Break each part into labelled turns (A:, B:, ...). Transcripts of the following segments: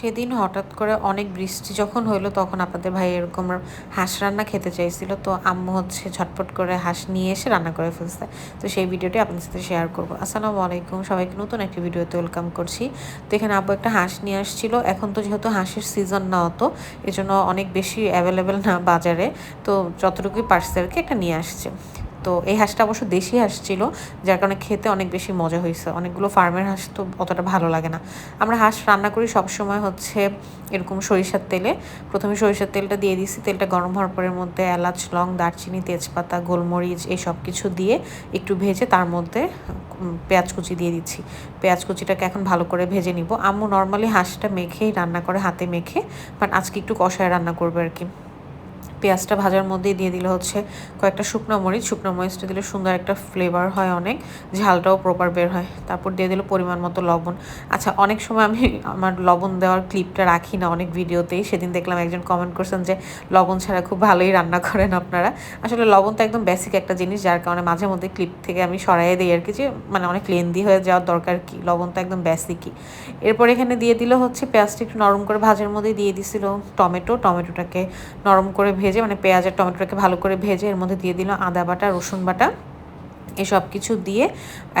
A: সেদিন হঠাৎ করে অনেক বৃষ্টি যখন হইল, তখন আপনাদের ভাই এরকম হাঁস রান্না খেতে চাইছিল। তো আম্মু হচ্ছে ঝটপট করে হাঁস নিয়ে এসে রান্না করে ফেলছে। তো সেই ভিডিওটি আপনাদের সাথে শেয়ার করব। আসসালামু আলাইকুম, সবাইকে নতুন একটি ভিডিওতে ওয়েলকাম করছি। তো এখানে আব্বু একটা হাঁস নিয়ে আসছিল। এখন তো যেহেতু হাঁসের সিজন না হতো এজন্য অনেক বেশি অ্যাভেলেবেল না বাজারে। তো যতটুকুই পারছে আর কি একটা নিয়ে আসছে। তো এই হাঁসটা অবশ্য দেশি হাঁস ছিল, যার কারণে খেতে অনেক বেশি মজা হয়েছে। অনেকগুলো ফার্মের হাঁস তো অতটা ভালো লাগে না। আমরা হাঁস রান্না করি সবসময় হচ্ছে এরকম সরিষার তেলে। প্রথমে সরিষার তেলটা দিয়ে দিছি তেলটা গরম হওয়ার পরের মধ্যে এলাচ, লং, দারচিনি, তেজপাতা, গোলমরিচ এই সব কিছু দিয়ে একটু ভেজে তার মধ্যে পেঁয়াজ কুচি দিয়ে দিচ্ছি। পেঁয়াজ কুচিটাকে এখন ভালো করে ভেজে নিব। আম্মু নর্মালি হাঁসটা মেখেই রান্না করে, হাতে মেখে, বাট আজকে একটু কষায় রান্না করবে আর কি। পেঁয়াজটা ভাজার মধ্যেই দিয়ে দিলে হচ্ছে কয়েকটা শুকনো মরিচ, শুকনো মরিচটা দিলে সুন্দর একটা ফ্লেভার হয় অনেক, ঝালটাও প্রপার বের হয়। তারপর দিয়ে দিল পরিমাণ মতো লবণ। আচ্ছা অনেক সময় আমি আমার লবণ দেওয়ার ক্লিপটা রাখি না অনেক ভিডিওতেই সেদিন দেখলাম একজন কমেন্ট করছেন যে, লবণ ছাড়া খুব ভালোই রান্না করেন আপনারা। আসলে লবণ তো একদম বেসিক একটা জিনিস, যার কারণে মাঝে মধ্যে ক্লিপ থেকে আমি সরাই দিই আর কি যে মানে অনেক লেন্দি হয়ে যাওয়ার দরকার কি? লবণ তো একদম বেসিকই এরপর এখানে দিয়ে দিল হচ্ছে পেঁয়াজটা একটু নরম করে ভাজার মধ্যে দিয়ে দিছিল টমেটো। টমেটোটাকে নরম করে ভেজে ভেজে মানে পেঁয়াজ আর টমেটোটাকে ভালো করে ভেজে এর মধ্যে দিয়ে দিলাম আদা বাটা, রসুন বাটা। এসব কিছু দিয়ে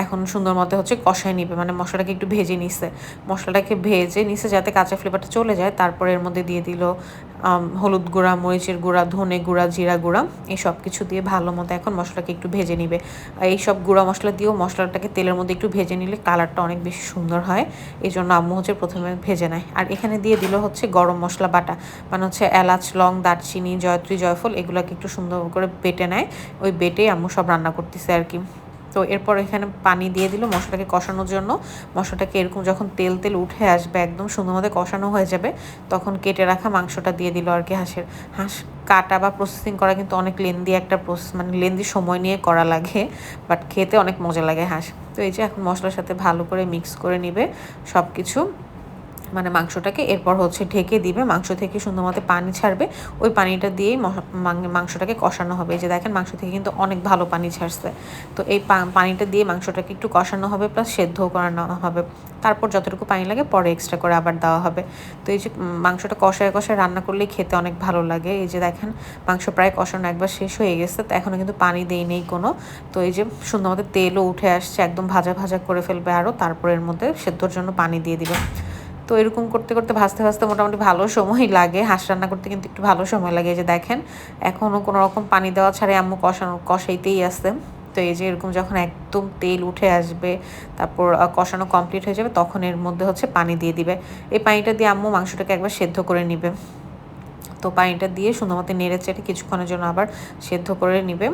A: এখন সুন্দর মতো হচ্ছে কষায় নিবে মানে মশলাটাকে একটু ভেজে নিছে। মশলাটাকে ভেজে নিছে যাতে কাঁচা ফ্লেভারটা চলে যায়, তারপরে এর মধ্যে দিয়ে দিল হলুদ গুঁড়া, মরিচের গুঁড়া, ধনে গুঁড়া, জিরা গুঁড়া, এই সব কিছু দিয়ে ভালো মতো এখন মশলাকে একটু ভেজে নিবে। এই সব গুঁড়া মশলা দিয়েও মশলাটাকে তেলের মধ্যে একটু ভেজে নিলে কালারটা অনেক বেশি সুন্দর হয়। এই জন্য আম্মু হচ্ছে প্রথমে ভেজে নেয়। আর এখানে দিয়ে দিল হচ্ছে গরম মশলা বাটা মানে হচ্ছে এলাচ, লং, দারচিনি, জয়ত্রী, জয়ফল, এগুলোকে একটু সুন্দর করে বেটে নেয়। ওই বেটেই আম্মু সব রান্না করতেছে আর কি। তো এরপর এখানে পানি দিয়ে দিল মশলাটাকে কষানোর জন্য। মশলাটাকে এরকম যখন তেল তেল উঠে আসবে, একদম সুন্দর মতো কষানো হয়ে যাবে, তখন কেটে রাখা মাংসটা দিয়ে দিল আর কি হাঁসের। হাঁস কাটা বা প্রসেসিং করা কিন্তু অনেক লেন্দি একটা প্রসেস মানে লেন্দি সময় নিয়ে করা লাগে বাট খেতে অনেক মজা লাগে হাঁস। তো এই যে এখন মশলার সাথে ভালো করে মিক্স করে নিবে সব কিছু মানে মাংসটাকে এরপর হচ্ছে ঢেকে দিবে। মাংস থেকে সুন্দর মতো পানি ছাড়বে। ওই পানিটা দিয়েই মাংসটাকে কষানো হবে। এই যে দেখেন, মাংস থেকে কিন্তু অনেক ভালো পানি ছাড়ছে। তো এই পানিটা দিয়ে মাংসটাকে একটু কষানো হবে প্লাস সেদ্ধও করানো হবে। তারপর যতটুকু পানি লাগে পরে এক্সট্রা করে আবার দেওয়া হবে। তো এই যে মাংসটা কষায় কষায় রান্না করলেই খেতে অনেক ভালো লাগে। এই যে দেখেন, মাংস প্রায় কষানো একবার শেষ হয়ে গেছে। তো এখনও কিন্তু পানি দেই নেই কোনো। তো এই যে সুন্দর মতো তেলও উঠে আসছে। একদম ভাজা ভাজা করে ফেলবে আরও তারপর এর মধ্যে সেদ্ধর জন্য পানি দিয়ে দিবে। তো এরকম করতে করতে ভাজতে ভাজতে মোটামুটি ভালো সময় লাগে। হাঁস রান্না করতে কিন্তু একটু ভালো সময় লাগে যে দেখেন। এখনও কোনো রকম পানি দেওয়া ছাড়াই আম্মু কষানো, কষাইতেই আসতে তো এই যে এরকম যখন একদম তেল উঠে আসবে, তারপর কষানো কমপ্লিট হয়ে যাবে, তখন এর মধ্যে হচ্ছে পানি দিয়ে দিবে। এই পানিটা দিয়ে আম্মু মাংসটাকে একবার সেদ্ধ করে নিবে। তো পানিটা দিয়ে সুন্দর মতো নেড়ে চেটে কিছুক্ষণের জন্য আবার সেদ্ধ করে নিবে।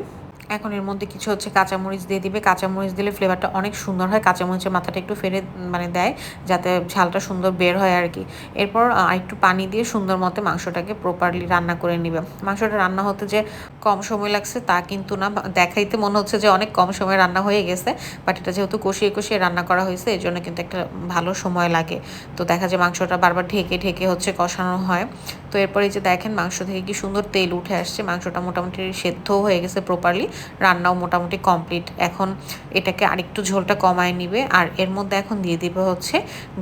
A: এখন এর মধ্যে কিছু হচ্ছে কাঁচামরিচ দিয়ে দিবে। কাঁচামরিচ দিলে ফ্লেভারটা অনেক সুন্দর হয়। কাঁচামরিচের মাথাটা একটু ফেরে মানে দেয়, যাতে ঝালটা সুন্দর বের হয় আর কি। এরপর একটু পানি দিয়ে সুন্দর মতো মাংসটাকে প্রপারলি রান্না করে নিবে। মাংসটা রান্না হতে যে কম সময় লাগছে তা কিন্তু না। দেখাইতে মনে হচ্ছে যে অনেক কম সময় রান্না হয়ে গেছে বাট এটা যেহেতু কষিয়ে কষিয়ে রান্না করা হয়েছে এই জন্য কিন্তু একটা ভালো সময় লাগে। তো দেখা যায় মাংসটা বারবার ঢেকে ঢেকে হচ্ছে কষানো হয়। তো এরপরে যে দেখেন মাংস থেকে কি সুন্দর তেল উঠে আসছে, মাংসটা মোটামুটি সেদ্ধও হয়ে গেছে প্রপারলি রান্নাও মোটামুটি কমপ্লিট এখন এটাকে আরেকটু ঝোলটা কমায় নিবে, আর এর মধ্যে এখন দিয়ে দিবে হচ্ছে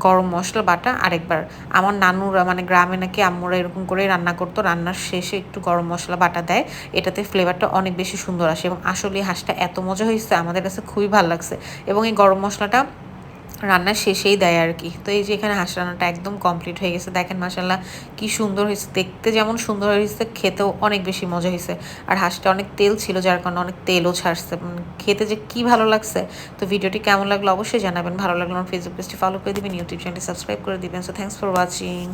A: গরম মশলা বাটা আরেকবার। আমার নানুরা মানে গ্রামে নাকি আম্মুরা এরকম করে রান্না করতো, রান্নার শেষে একটু গরম মশলা বাটা দেয়, এটাতে ফ্লেভারটা অনেক বেশি সুন্দর আসে এবং আসলে হাঁসটা এত মজা হয়েছে, আমাদের কাছে খুবই ভালো লাগছে। এবং এই গরম মশলাটা রান্নার শেষেই দেয় আর কি। তো এই যে এখানে হাঁস রান্নাটা একদম কমপ্লিট হয়ে গেছে। দেখেন মাসাল্লাহ কি সুন্দর হয়েছে। দেখতে যেমন সুন্দর হয়েছে, খেতেও অনেক বেশি মজা হয়েছে। আর হাঁসটা অনেক তেল ছিল, যার কারণে অনেক তেলও ছাড়ছে। খেতে যে কি ভালো লাগছে। তো ভিডিওটি কেমন লাগল অবশ্যই জানাবেন। ভালো লাগল আমার ফেসবুক পেজটি ফলো করে দেবেন ইউটিউব চ্যানেলটি সাবস্ক্রাইব করে দেবেন। So thanks for watching